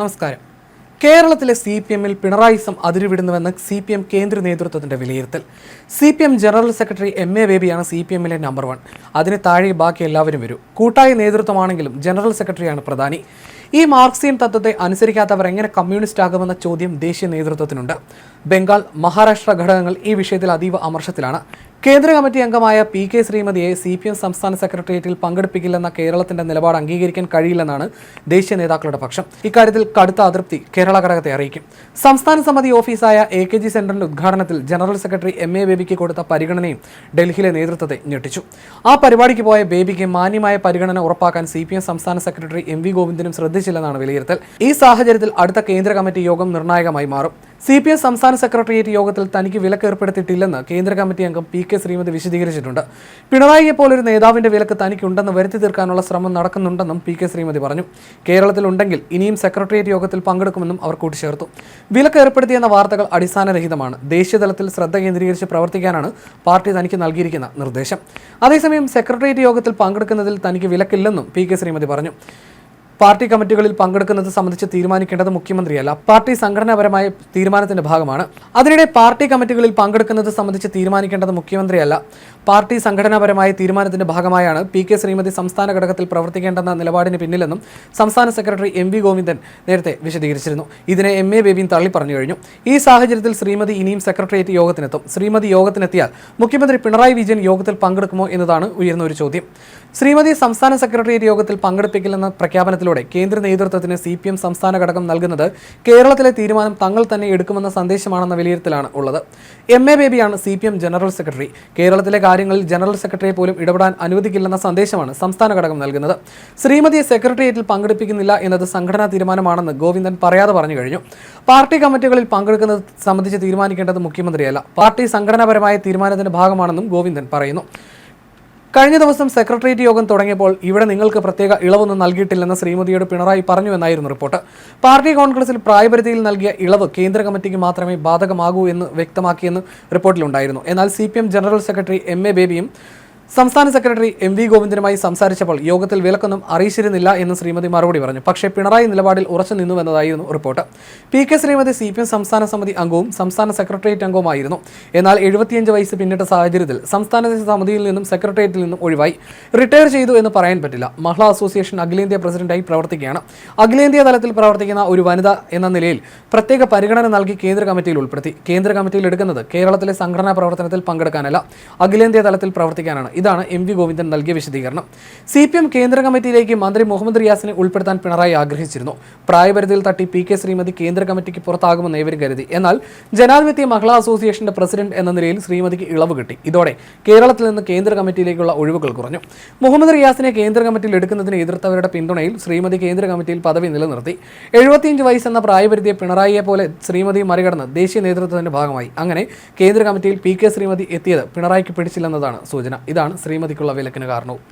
നമസ്കാരം. കേരളത്തിലെ C P എമ്മിൽ പിണറായിസം അതിരുവിടുന്നുവെന്ന് സി പി എം കേന്ദ്ര നേതൃത്വത്തിന്റെ വിലയിരുത്തൽ. C P M general secretary M A ബേബിയാണ് സി പി എമ്മിലെ നമ്പർ വൺ. അതിന് താഴെ ബാക്കി എല്ലാവരും വരും. കൂട്ടായ നേതൃത്വമാണെങ്കിലും ജനറൽ സെക്രട്ടറിയാണ് പ്രധാനി. ഈ മാർക്സിയൻ തത്വത്തെ അനുസരിക്കാത്തവർ എങ്ങനെ കമ്മ്യൂണിസ്റ്റ് ആകുമെന്ന ചോദ്യം ദേശീയ നേതൃത്വത്തിനുണ്ട്. ബംഗാൾ മഹാരാഷ്ട്ര ഘടകങ്ങൾ ഈ വിഷയത്തിൽ അതീവ അമർഷത്തിലാണ്. കേന്ദ്ര കമ്മിറ്റി അംഗമായ പി കെ ശ്രീമതിയെ സി പി എം സംസ്ഥാന സെക്രട്ടേറിയറ്റിൽ പങ്കെടുപ്പിക്കില്ലെന്ന കേരളത്തിന്റെ നിലപാട് അംഗീകരിക്കാൻ കഴിയില്ലെന്നാണ് ദേശീയ നേതാക്കളുടെ പക്ഷം. ഇക്കാര്യത്തിൽ കടുത്ത അതൃപ്തി കേരള ഘടകത്തെ അറിയിക്കും. സംസ്ഥാന സമിതി ഓഫീസായ എ കെ ജി സെന്ററിന്റെ ഉദ്ഘാടനത്തിൽ ജനറൽ സെക്രട്ടറി എം എ ബേബിക്ക് കൊടുത്ത പരിഗണനയും ഡൽഹിയിലെ നേതൃത്വത്തെ ഞെട്ടിച്ചു. ആ പരിപാടിക്ക് പോയ ബേബിക്ക് മാന്യമായ പരിഗണന ഉറപ്പാക്കാൻ സി പി എം സംസ്ഥാന സെക്രട്ടറി എം വി ഗോവിന്ദനും ശ്രദ്ധിച്ചില്ലെന്നാണ് വിലയിരുത്തൽ. ഈ സാഹചര്യത്തിൽ അടുത്ത കേന്ദ്ര കമ്മിറ്റി യോഗം നിർണായകമായി മാറും. സി പി എം സംസ്ഥാന സെക്രട്ടേറിയറ്റ് യോഗത്തിൽ തനിക്ക് വിലക്ക് ഏർപ്പെടുത്തിയിട്ടില്ലെന്ന് കേന്ദ്ര കമ്മിറ്റി അംഗം പി കെ ശ്രീമതി വിശദീകരിച്ചിട്ടുണ്ട്. പിണറായിയെ പോലൊരു നേതാവിന്റെ വിലക്ക് തനിക്കുണ്ടെന്ന് വരുത്തി തീർക്കാനുള്ള ശ്രമം നടക്കുന്നുണ്ടെന്നും പി കെ ശ്രീമതി പറഞ്ഞു. കേരളത്തിലുണ്ടെങ്കിൽ ഇനിയും സെക്രട്ടേറിയറ്റ് യോഗത്തിൽ പങ്കെടുക്കുമെന്നും അവർ കൂട്ടിച്ചേർത്തു. വിലക്ക് ഏർപ്പെടുത്തിയെന്ന വാർത്തകൾ അടിസ്ഥാനരഹിതമാണ്. ദേശീയതലത്തിൽ ശ്രദ്ധ കേന്ദ്രീകരിച്ച് പ്രവർത്തിക്കാനാണ് പാർട്ടി തനിക്ക് നൽകിയിരിക്കുന്ന നിർദ്ദേശം. അതേസമയം സെക്രട്ടേറിയറ്റ് യോഗത്തിൽ പങ്കെടുക്കുന്നതിൽ തനിക്ക് വിലക്കില്ലെന്നും പി കെ ശ്രീമതി പറഞ്ഞു. പാർട്ടി കമ്മിറ്റികളിൽ പങ്കെടുക്കുന്നത് സംബന്ധിച്ച് തീരുമാനിക്കേണ്ടത് മുഖ്യമന്ത്രിയല്ല. പാർട്ടി സംഘടനാപരമായ തീരുമാനത്തിന്റെ ഭാഗമാണ്. അതിനിടെ പാർട്ടി കമ്മിറ്റികളിൽ പങ്കെടുക്കുന്നത് സംബന്ധിച്ച് തീരുമാനിക്കേണ്ടത് മുഖ്യമന്ത്രിയല്ല. പാർട്ടി സംഘടനാപരമായ തീരുമാനത്തിന്റെ ഭാഗമായാണ് പി കെ ശ്രീമതി സംസ്ഥാന ഘടകത്തിൽ പ്രവർത്തിക്കേണ്ടെന്ന നിലപാടിന് പിന്നിലെന്നും സംസ്ഥാന സെക്രട്ടറി എം വി ഗോവിന്ദൻ നേരത്തെ വിശദീകരിച്ചിരുന്നു. ഇതിനെ എം എ ബേബിയും തള്ളി പറഞ്ഞു കഴിഞ്ഞു. ഈ സാഹചര്യത്തിൽ ശ്രീമതി ഇനിയും സെക്രട്ടേറിയറ്റ് യോഗത്തിനെത്തും. ശ്രീമതി യോഗത്തിനെത്തിയാൽ മുഖ്യമന്ത്രി പിണറായി വിജയൻ യോഗത്തിൽ പങ്കെടുക്കുമോ എന്നതാണ് ഉയർന്ന ഒരു ചോദ്യം. ശ്രീമതി സംസ്ഥാന സെക്രട്ടേറിയറ്റ് യോഗത്തിൽ പങ്കെടുപ്പിക്കില്ലെന്ന പ്രഖ്യാപനത്തിലൂടെ കേന്ദ്ര നേതൃത്വത്തിന് സി പി എം സംസ്ഥാന ഘടകം നൽകുന്നത് കേരളത്തിലെ തീരുമാനം തങ്ങൾ തന്നെ എടുക്കുമെന്ന സന്ദേശമാണെന്ന വിലയിരുത്തലാണ് ഉള്ളത്. M A ബേബിയാണ് C P M general secretary. കേരളത്തിലെ കാര്യങ്ങളിൽ ജനറൽ സെക്രട്ടറിയെ പോലും ഇടപെടാൻ അനുവദിക്കില്ലെന്ന സന്ദേശമാണ് സംസ്ഥാന ഘടകം നൽകുന്നത്. ശ്രീമതിയെ സെക്രട്ടേറിയറ്റിൽ പങ്കെടുപ്പിക്കുന്നില്ല എന്നത് സംഘടനാ തീരുമാനമാണെന്ന് ഗോവിന്ദൻ പറയാതെ പറഞ്ഞു കഴിഞ്ഞു. പാർട്ടി കമ്മിറ്റികളിൽ പങ്കെടുക്കുന്നത് സംബന്ധിച്ച് തീരുമാനിക്കേണ്ടത് മുഖ്യമന്ത്രിയല്ല. പാർട്ടി സംഘടനാപരമായ തീരുമാനത്തിന്റെ ഭാഗമാണെന്നും ഗോവിന്ദൻ പറയുന്നു. കഴിഞ്ഞ ദിവസം സെക്രട്ടേറിയറ്റ് യോഗം തുടങ്ങിയപ്പോൾ ഇവിടെ നിങ്ങൾക്ക് പ്രത്യേക ഇളവൊന്നും നൽകിയിട്ടില്ലെന്ന് ശ്രീമതിയോട് പിണറായി പറഞ്ഞു പറഞ്ഞുവെന്നായിരുന്നു റിപ്പോർട്ട്. പാർട്ടി കോൺഗ്രസിൽ പ്രായപരിധിയിൽ നൽകിയ ഇളവ് കേന്ദ്ര കമ്മിറ്റിക്ക് മാത്രമേ ബാധകമാകൂ എന്ന് വ്യക്തമാക്കിയെന്ന് റിപ്പോർട്ടിലുണ്ടായിരുന്നു. എന്നാൽ C general secretary M A ബേബിയും സംസ്ഥാന സെക്രട്ടറി എം വി ഗോവിന്ദനുമായി സംസാരിച്ചപ്പോൾ യോഗത്തിൽ വിലക്കൊന്നും അറിയിച്ചിരുന്നില്ല എന്ന് ശ്രീമതി മറുപടി പറഞ്ഞു. പക്ഷേ പിണറായി നിലപാടിൽ ഉറച്ചു നിന്നുവെന്നതായിരുന്നു report. P K Sreemathi C P M സംസ്ഥാന സമിതി അംഗവും സംസ്ഥാന സെക്രട്ടേറിയറ്റ് അംഗവുമായിരുന്നു. എന്നാൽ എഴുപത്തിയഞ്ച് വയസ്സ് പിന്നിട്ട സാഹചര്യത്തിൽ സംസ്ഥാന സമിതിയിൽ നിന്നും സെക്രട്ടേറിയറ്റിൽ നിന്നും ഒഴിവായി റിട്ടയർ ചെയ്തു എന്ന് പറയാൻ പറ്റില്ല. മഹിളാ അസോസിയേഷൻ അഖിലേന്ത്യാ പ്രസിഡന്റായി പ്രവർത്തിക്കുകയാണ്. അഖിലേന്ത്യാ തലത്തിൽ പ്രവർത്തിക്കുന്ന ഒരു വനിത എന്ന നിലയിൽ പ്രത്യേക പരിഗണന നൽകി കേന്ദ്ര കമ്മിറ്റിയിൽ ഉൾപ്പെടുത്തി. കേന്ദ്ര കമ്മിറ്റിയിൽ എടുക്കുന്നത് കേരളത്തിലെ സംഘടനാ പ്രവർത്തനത്തിൽ പങ്കെടുക്കാനല്ല അഖിലേന്ത്യാ തലത്തിൽ പ്രവർത്തിക്കാനാണ്. ഇതാണ് എം വി ഗോവിന്ദൻ നൽകിയ വിശദീകരണം. സി പി എം കേന്ദ്ര കമ്മിറ്റിയിലേക്ക് മന്ത്രി മുഹമ്മദ് റിയാസിനെ ഉൾപ്പെടുത്താൻ പിണറായി ആഗ്രഹിച്ചിരുന്നു. പ്രായപരിധിയിൽ തട്ടി പി കെ ശ്രീമതി കേന്ദ്ര കമ്മിറ്റിക്ക് പുറത്താകുമെന്ന് ഏവരും കരുതി. എന്നാൽ ജനാധിപത്യ മഹിളാ അസോസിയേഷന്റെ പ്രസിഡന്റ് എന്ന നിലയിൽ ശ്രീമതിക്ക് ഇളവ് കിട്ടി. ഇതോടെ കേരളത്തിൽ നിന്ന് കേന്ദ്ര കമ്മിറ്റിയിലേക്കുള്ള ഒഴിവുകൾ കുറഞ്ഞു. മുഹമ്മദ് റിയാസിനെ കേന്ദ്ര കമ്മിറ്റിയിൽ എടുക്കുന്നതിന് എതിർത്തവരുടെ പിന്തുണയിൽ ശ്രീമതി കേന്ദ്ര കമ്മിറ്റിയിൽ പദവി നിലനിർത്തി. എഴുപത്തിയഞ്ച് വയസ്സെന്ന പ്രായപരിധിയെ പിണറായിയെ പോലെ ശ്രീമതി മറികടന്ന് ദേശീയ നേതൃത്വത്തിന്റെ ഭാഗമായി. അങ്ങനെ കേന്ദ്ര കമ്മിറ്റിയിൽ പി കെ ശ്രീമതി എത്തിയത് പിണറായിക്ക് പിടിച്ചില്ലെന്നതാണ് സൂചന. ഇതാണ് ശ്രീമതിക്കുള്ള വിലക്കിന് കാരണവും.